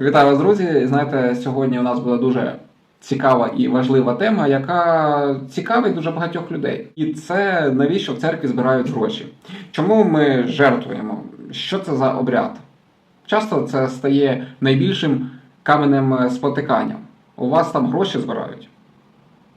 Вітаю вас, друзі! Знаєте, сьогодні у нас була дуже цікава і важлива тема, яка цікавить дуже багатьох людей. І це навіщо в церкві збирають гроші? Чому ми жертвуємо? Що це за обряд? Часто це стає найбільшим каменем спотикання. У вас там гроші збирають.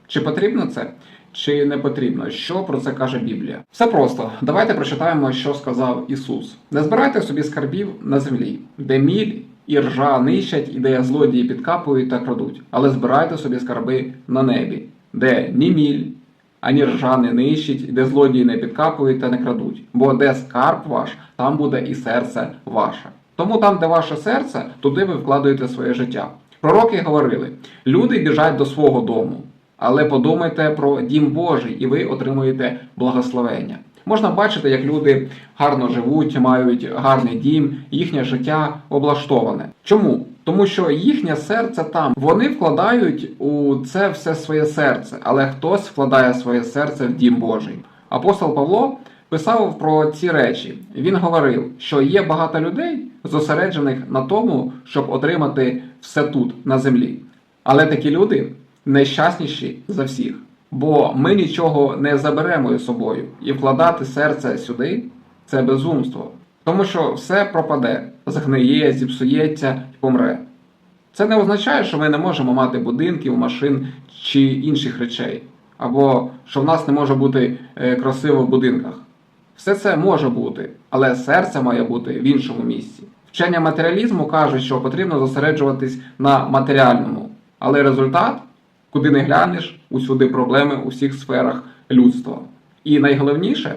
Чи потрібно це, чи не потрібно? Що про це каже Біблія? Все просто. Давайте прочитаємо, що сказав Ісус: не збирайте собі скарбів на землі, де міль і ржа нищать, і де злодії підкапують та крадуть, але збирайте собі скарби на небі, де ні міль, ані ржа не нищить, і де злодії не підкапують та не крадуть. Бо де скарб ваш, там буде і серце ваше. Тому там, де ваше серце, туди ви вкладаєте своє життя. Пророки говорили: люди біжать до свого дому, але подумайте про дім Божий, і ви отримуєте благословення. Можна бачити, як люди гарно живуть, мають гарний дім, їхнє життя облаштоване. Чому? Тому що їхнє серце там. Вони вкладають у це все своє серце, але хтось вкладає своє серце в дім Божий. Апостол Павло писав про ці речі. Він говорив, що є багато людей, зосереджених на тому, щоб отримати все тут, на землі. Але такі люди найщасніші за всіх. Бо ми нічого не заберемо із собою, і вкладати серце сюди це безумство. Тому що все пропаде, згниє, зіпсується і помре. Це не означає, що ми не можемо мати будинків, машин чи інших речей, або що в нас не може бути е, красиво в будинках. Все це може бути, але серце має бути в іншому місці. Вчення матеріалізму каже, що потрібно зосереджуватись на матеріальному, але результат, куди не глянеш, усюди проблеми у всіх сферах людства. І найголовніше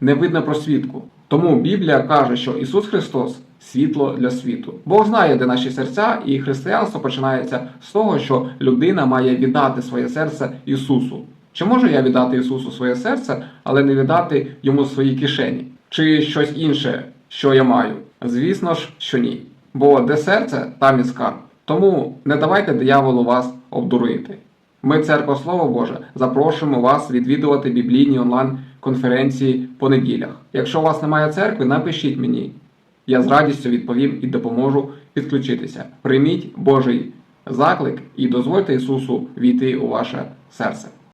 не видно просвітку. Тому Біблія каже, що Ісус Христос світло для світу. Бог знає, де наші серця, і християнство починається з того, що людина має віддати своє серце Ісусу. Чи можу я віддати Ісусу своє серце, але не віддати йому свої кишені? Чи щось інше, що я маю? Звісно ж, що ні. Бо де серце, там і скарб. Тому не давайте дияволу вас обдурити. Ми, церква Слово Боже, запрошуємо вас відвідувати біблійні онлайн-конференції по неділях. Якщо у вас немає церкви, напишіть мені. Я з радістю відповім і допоможу підключитися. Прийміть Божий заклик і дозвольте Ісусу війти у ваше серце.